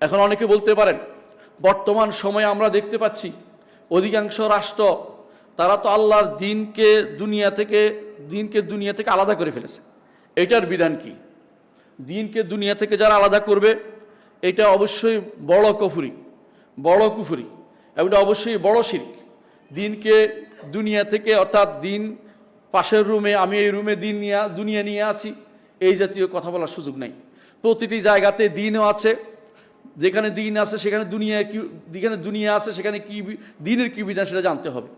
এখন অনেকে বলতে পারেন, বর্তমান সময়ে আমরা দেখতে পাচ্ছি অধিকাংশ রাষ্ট্র, তারা তো আল্লাহর দিনকে দুনিয়া থেকে, দিনকে দুনিয়া থেকে আলাদা করে ফেলেছে। এটার বিধান কি? দিনকে দুনিয়া থেকে যারা আলাদা করবে, এটা অবশ্যই বড় কফুরি, বড় কুফুরি, এবং অবশ্যই বড় শির্ক। দিনকে দুনিয়া থেকে, অর্থাৎ দিন পাশের রুমে, আমি এই রুমে দিন নিয়ে, দুনিয়া নিয়ে আছি, এই জাতীয় কথা বলার সুযোগ নাই। প্রতিটি জায়গাতে দিনও আছে যেখানে দিন আছে, সেখানে দুনিয়া কি, যেখানে দুনিয়া আছে, সেখানে কি দিনের কি বিধান সেটা জানতে হবে।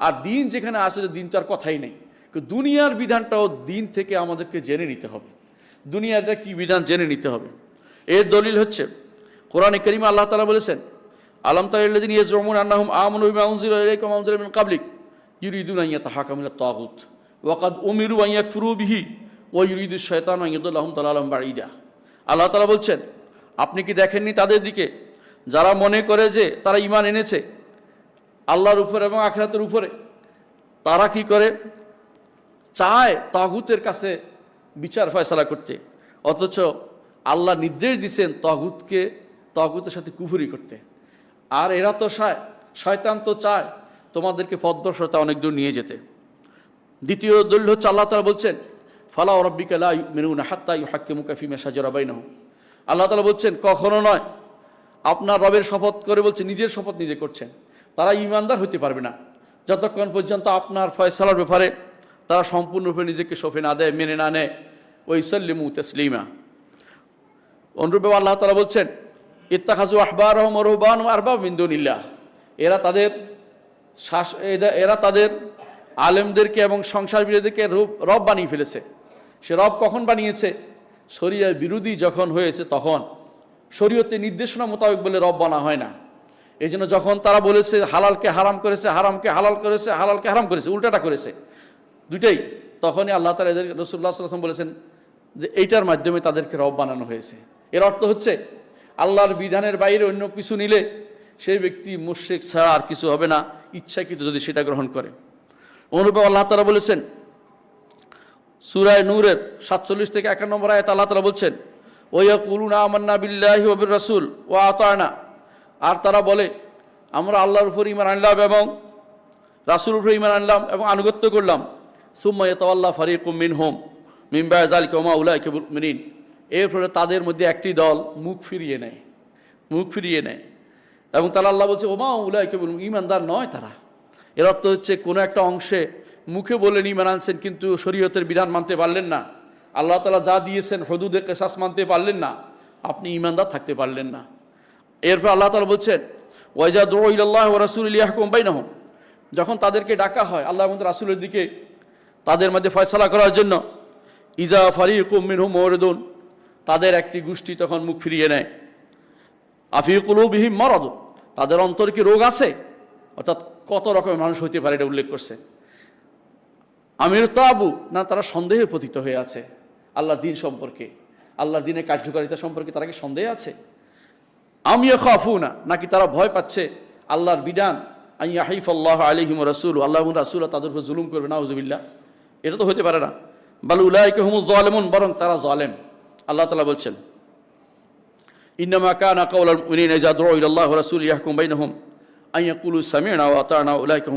আর দিন যেখানে আছে দিন তো আর কথাই নেই। দুনিয়ার বিধানটাও দিন থেকে আমাদেরকে জেনে নিতে হবে। দুনিয়াটা কি বিধান জেনে নিতে হবে? এর দলিল হচ্ছে, কোরআনে করিমে আল্লাহ তালা বলেছেন, আলম তালিন ইয়জরমুন আন্নাহুম আমনু মিন কাবলিক ইউরিদুনা আন ইয়াতাহাকামু ইলা তাগুত, ওয়া কাদ উমিরু আন ইয়াকফুরু বিহি, ওয়া ইউরিদু শাইতানু আন ইউদিল্লাহুম আল্লাহ তাআলা বলছেন আপনি কি দেখেননি তাদের দিকে? যারা মনে করে যে তারা ঈমান এনেছে আল্লাহর উপরে এবং আখিরাতের উপরে, তারা কি করে? চায় তাগুতের কাছে বিচার ফয়সলা করতে। অথচ আল্লাহ নির্দেশ দিছেন তগুতকে, তগুতের সাথে কুফুরি করতে। আর এরা তো চায়, শয়তান তো চায় তোমাদেরকে পদ্মশতা অনেক দূর নিয়ে যেতে। দ্বিতীয় দলিল হচ্ছে আল্লাহ তালা বলছেন, ফালা রব্বিকা লা ইউমিনুনা হাত্তা ইউহাক্কিমুকা ফিমা শাজারা বাইনাহুম। আল্লাহ তালা বলছেন, কখনো নয়। আপনার রবের শপথ করে বলছে, নিজের শপথ নিজে করছেন। তারা ইমানদার হতে পারবে না। যতক্ষণ পর্যন্ত আপনার ফয়সালার ব্যাপারে তারা সম্পূর্ণরূপে নিজেকে সফে না দেয়, মেনে না নেয় ওই সল্লিমু তসলিমা। অনুরূপে আল্লাহ তালা বলছেন ইত্তাখাজু আহবার রহমান আরবা বিন্দুনিল্লাহ এরা তাদের শাস এরা তাদের আলেমদেরকে এবং সংসার বিরোধীকে রূপ- রব বানিয়ে ফেলেছে। সে রব কখন বানিয়েছে? শরিয়া বিরোধী যখন হয়েছে তখন শরীয়তে নির্দেশনা মোতাবেক বলে রব বানা হয় না। এই জন্য যখন তারা বলেছে হালালকে হারাম করেছে, হারামকে হালাল করেছে, হালালকে হারাম করেছে, উল্টাটা করেছে। দুইটাই। তখনই আল্লাহ তালা এদের রসুল্লাহ সাল্লাম বলেছেন যে এইটার মাধ্যমে তাদেরকে রব বানানো হয়েছে। এর অর্থ হচ্ছে আল্লাহর বিধানের বাইরে অন্য কিছু নিলে সেই ব্যক্তি মুশ্রিক ছাড়া আর কিছু হবে না, ইচ্ছাকৃত যদি সেটা গ্রহণ করে। অনুরূপে আল্লাহ তালা বলেছেন সুরায় নূরের সাতচল্লিশ থেকে এক নম্বর আয়াত আল্লাহ তালা বলছেন ওয়া কুলুনা আমান্না বিল্লাহি ওবির রসুল ও আতায়না আর তারা বলে, আমরা আল্লাহর উপর ইমান আনলাম এবং রাসুল উপরে ইমান আনলাম এবং আনুগত্য করলাম। সুম্মায় তাল্লাহ ফারিকুম মিন হোম মিম্বা জালিক ওমা উলাই কেবুল মিনিন এর ফলে তাদের মধ্যে একটি দল মুখ ফিরিয়ে নেয়, মুখ ফিরিয়ে নেয় এবং তারা আল্লাহ বলছে, ওমা উলাই কেবল ইমানদার নয় তারা। এর অর্থ হচ্ছে, কোনো একটা অংশে মুখে বলেন ইমান আনছেন কিন্তু শরীয়তের বিধান মানতে পারলেন না। আল্লাহ তালা যা দিয়েছেন, হদুদের কেসাস মানতে পারলেন না, আপনি ইমানদার থাকতে পারলেন না। এরপর আল্লাহ তালা বলছেন, ওয়াইজা ও রাসুল ইয়াহকুম বাইনাহম। যখন তাদেরকে ডাকা হয়, আল্লাহ এবং রাসুলের দিকে, তাদের মধ্যে ফয়সলা করার জন্য, ইজা ফারি ফারিকুম মিনহুম মরদুন তাদের একটি গোষ্ঠী তখন মুখ ফিরিয়ে নেয়। আফিকুলুবিহিম মরদ তাদের অন্তর কি রোগ আছে? অর্থাৎ কত রকমের মানুষ হইতে পারে এটা উল্লেখ করছে। আমির তাবু না তারা সন্দেহে পতিত হয়ে আছে। আল্লাহ দিন সম্পর্কে, আল্লাহ দিনের কার্যকারিতা সম্পর্কে তারা কি সন্দেহ আছে? আমিও খাফু না নাকি তারা ভয় পাচ্ছে আল্লাহর বিধান? আইয়া হাইফ আল্লাহ আলিহিম রসুল আল্লাহ রাসুল তাদের উপর জুলুম করবে না হুজুবিল্লাহ এটা তো হতে পারে না। বালু উল্লাহকে হুমুজ জালেমুন বরং তারা জালেম আল্লাহ তালা বলছেন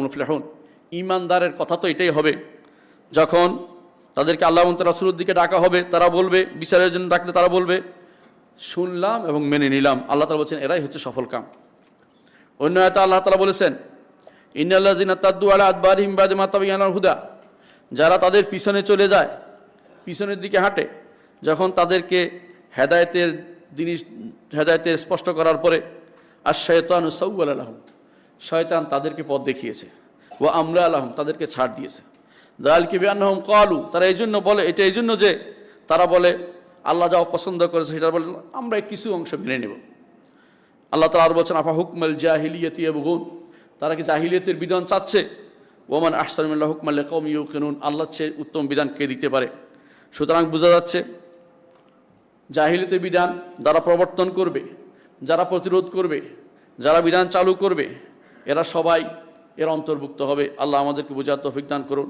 মুফলিহুন ঈমানদারের কথা তো এটাই হবে যখন তাদেরকে আল্লাহ রাসূলের দিকে ডাকা হবে, তারা বলবে, বিচারের জন্য ডাকলে তারা বলবে, শুনলাম এবং মেনে নিলাম। আল্লাহ তাআলা বলছেন, এরাই হচ্ছে সফল কাম। অন্য আয়াতে আল্লাহ তাআলা বলেছেন, ইন্নাল্লাযিনা তাদ্দু আলা আদবারিহিম বাদা মা তাবায়ানাল হুদা। যারা তাদের পিছনে চলে যায়, পিছনের দিকে হাঁটে, যখন তাদেরকে হেদায়েতের জিনিস, হেদায়েতের স্পষ্ট করার পরে আর শয়তান সৌল আলহম শয়তান তাদেরকে পথ দেখিয়েছে ও আমরা আলহম তাদেরকে ছাড় দিয়েছে। দাল কি বিয়ান্নহম কালু তারা এই জন্য বলে, এটা এই জন্য যে তারা বলে, আল্লাহ যা পছন্দ করেছে সেটা বলে, আমরা কিছু অংশ মেনে নেব। আল্লাহ তালা আর বলছেন, আফা হুকমাল জাহিলিয়তি এবগুন তারা কি জাহিলিয়তের বিধান চাচ্ছে? ওমান আহসানুল্লাহ হুকমাল কম ইউ কেনুন আল্লাহ চেয়ে উত্তম বিধান কে দিতে পারে? সুতরাং বোঝা যাচ্ছে জাহিলিতে বিধান যারা প্রবর্তন করবে, যারা প্রতিরোধ করবে, যারা বিধান চালু করবে, এরা সবাই এর অন্তর্ভুক্ত হবে। আল্লাহ আমাদেরকে বোঝার তৌফিক দান করুন।